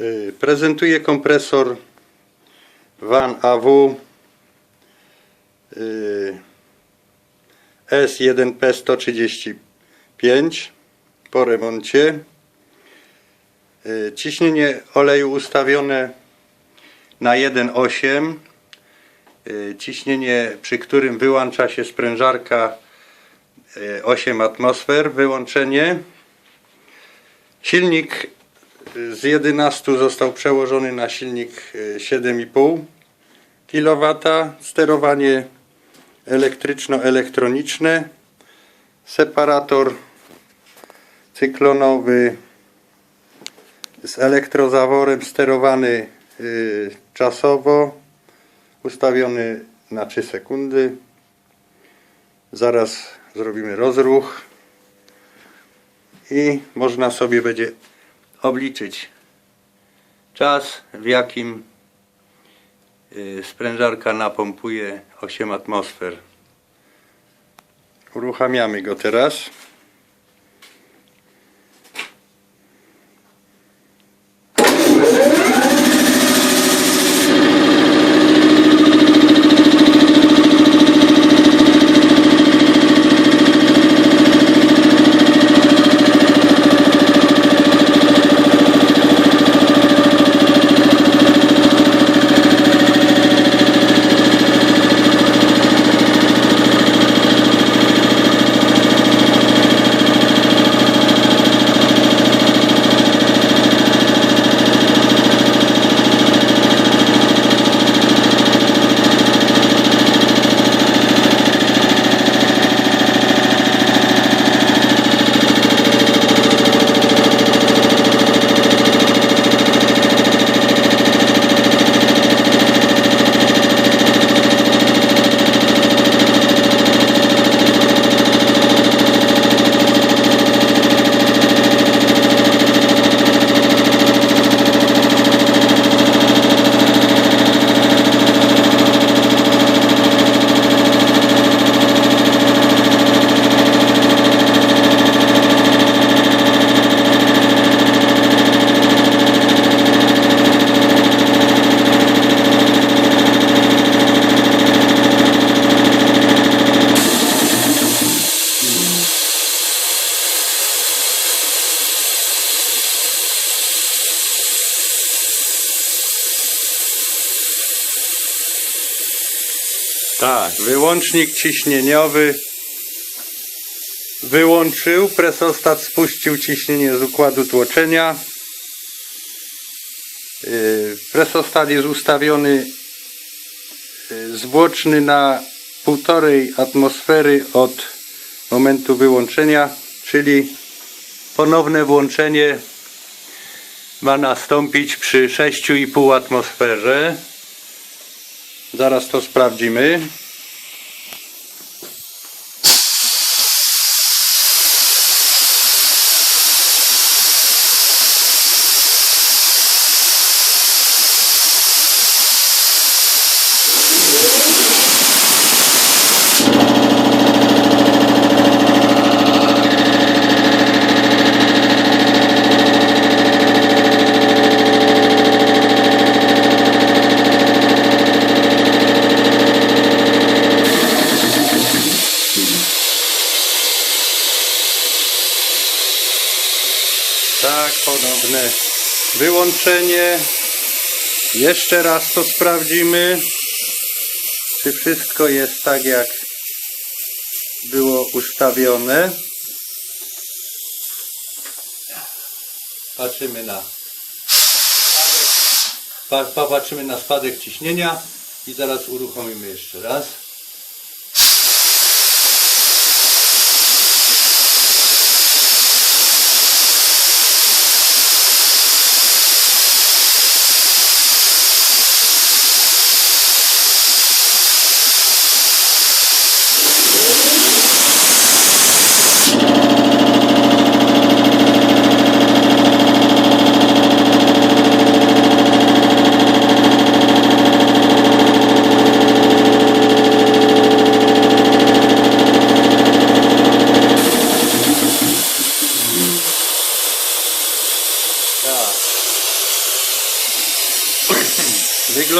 Y, Prezentuję kompresor Van AW y, S1P135 po remoncie. Y, Ciśnienie oleju ustawione na 1,8. Y, Ciśnienie, przy którym wyłącza się sprężarka y, 8 atmosfer, wyłączenie. Silnik z 11 został przełożony na silnik y, 7,5 kW. Sterowanie elektryczno-elektroniczne. Separator cyklonowy z elektrozaworem sterowany y, czasowo. Ustawiony na 3 sekundy. Zaraz zrobimy rozruch i można sobie będzie obliczyć czas, w jakim y, sprężarka napompuje 8 atmosfer. Uruchamiamy go teraz. Tak, wyłącznik ciśnieniowy wyłączył, presostat spuścił ciśnienie z układu tłoczenia. Yy, Presostat jest ustawiony yy, zwłoczny na półtorej atmosfery od momentu wyłączenia, czyli ponowne włączenie ma nastąpić przy 6,5 atmosferze. Zaraz to sprawdzimy. Tak, ponowne wyłączenie. Jeszcze raz to sprawdzimy, czy wszystko jest tak, jak było ustawione. Patrzymy na pa- popatrzymy na spadek ciśnienia i zaraz uruchomimy jeszcze raz.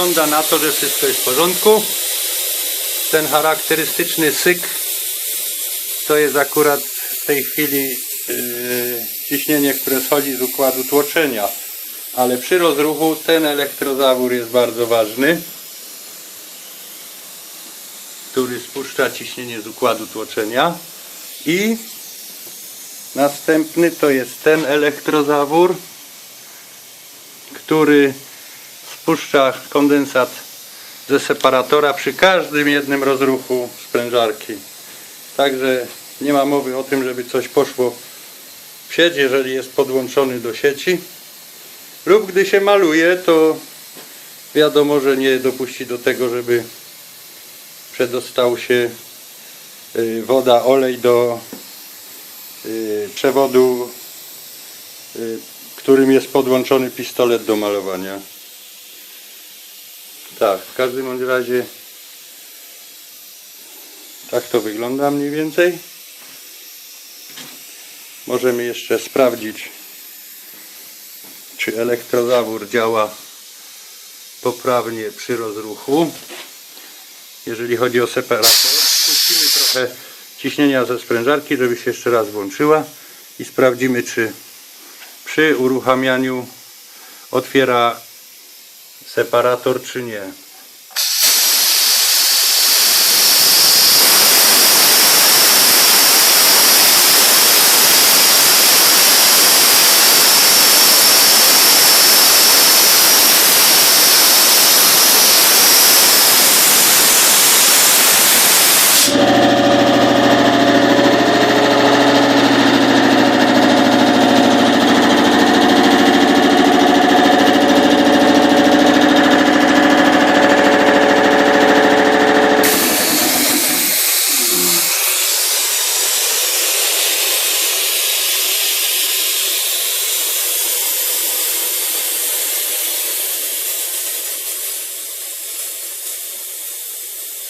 Wygląda na to, że wszystko jest w porządku. Ten charakterystyczny syk to jest akurat w tej chwili yy, ciśnienie, które schodzi z układu tłoczenia. Ale przy rozruchu ten elektrozawór jest bardzo ważny, który spuszcza ciśnienie z układu tłoczenia. I następny to jest ten elektrozawór, który spuszcza kondensat ze separatora przy każdym jednym rozruchu sprężarki. Także nie ma mowy o tym, żeby coś poszło w sieć, jeżeli jest podłączony do sieci. Lub gdy się maluje, to wiadomo, że nie dopuści do tego, żeby przedostał się y, woda, olej do y, przewodu, y, którym jest podłączony pistolet do malowania. Tak, w każdym razie tak to wygląda mniej więcej. Możemy jeszcze sprawdzić, czy elektrozawór działa poprawnie przy rozruchu. Jeżeli chodzi o separator, puścimy trochę ciśnienia ze sprężarki, żeby się jeszcze raz włączyła i sprawdzimy, czy przy uruchamianiu otwiera separator, czy nie.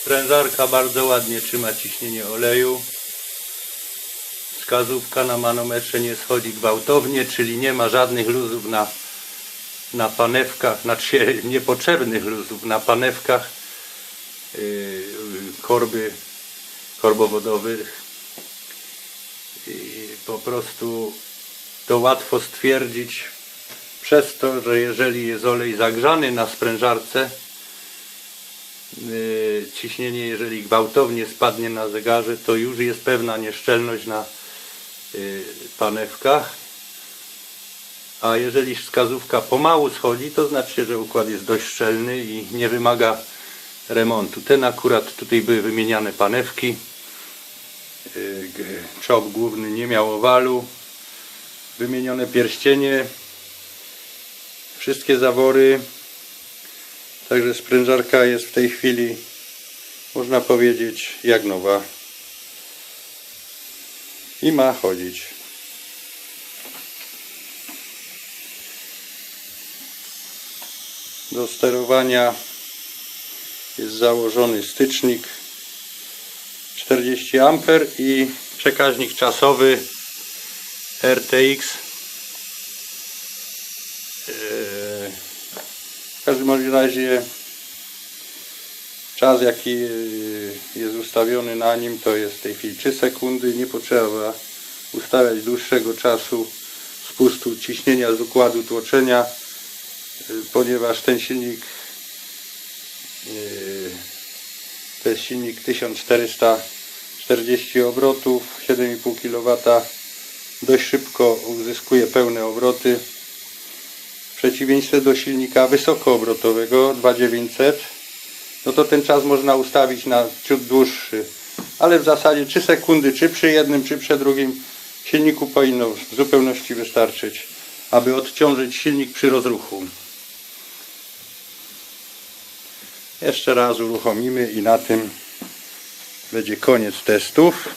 Sprężarka bardzo ładnie trzyma ciśnienie oleju. Wskazówka na manometrze nie schodzi gwałtownie, czyli nie ma żadnych luzów na, na panewkach, znaczy niepotrzebnych luzów na panewkach yy, korby korbowodowych. I po prostu to łatwo stwierdzić przez to, że jeżeli jest olej zagrzany na sprężarce, yy, ciśnienie, jeżeli gwałtownie spadnie na zegarze, to już jest pewna nieszczelność na yy, panewkach. A jeżeli wskazówka pomału schodzi, to znaczy, że układ jest dość szczelny i nie wymaga remontu. Ten akurat tutaj były wymieniane panewki. G- Czop główny nie miał owalu. Wymienione pierścienie. Wszystkie zawory Także sprężarka jest w tej chwili, można powiedzieć, jak nowa. I ma chodzić. Do sterowania jest założony stycznik 40 A i przekaźnik czasowy RTX Eee, w każdym razie czas jaki jest ustawiony na nim to jest w tej chwili 3 sekundy. Nie potrzeba ustawiać dłuższego czasu spustu ciśnienia z układu tłoczenia, ponieważ ten silnik y, to jest silnik 1440 obrotów, 7,5 kW. Dość szybko uzyskuje pełne obroty w przeciwieństwie do silnika wysokoobrotowego 2900 no to ten czas można ustawić na ciut dłuższy. Ale w zasadzie 3 sekundy czy przy jednym czy przy drugim silniku powinno w zupełności wystarczyć aby odciążyć silnik przy rozruchu. Jeszcze raz uruchomimy i na tym będzie koniec testów.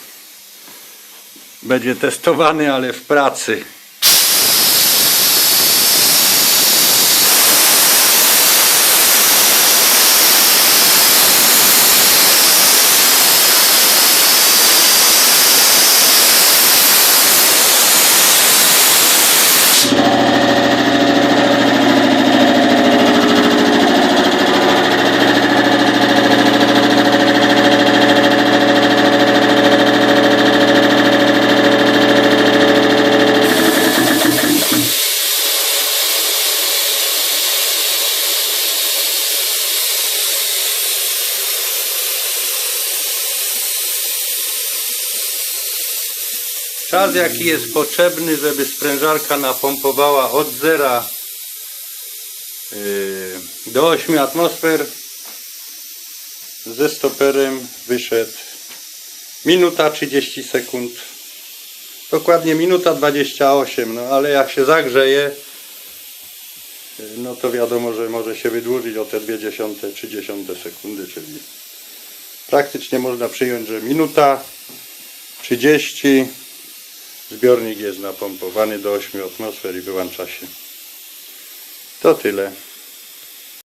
Będzie testowany ale w pracy czas jaki jest potrzebny, żeby sprężarka napompowała od zera yy, do 8 atmosfer ze stoperem wyszedł minuta 30 sekund. Dokładnie minuta 28, no ale jak się zagrzeje, no to wiadomo, że może się wydłużyć o te 20, 30 sekundy, czyli praktycznie można przyjąć, że minuta 30 zbiornik jest napompowany do 8 atmosfer i wyłącza się. To tyle.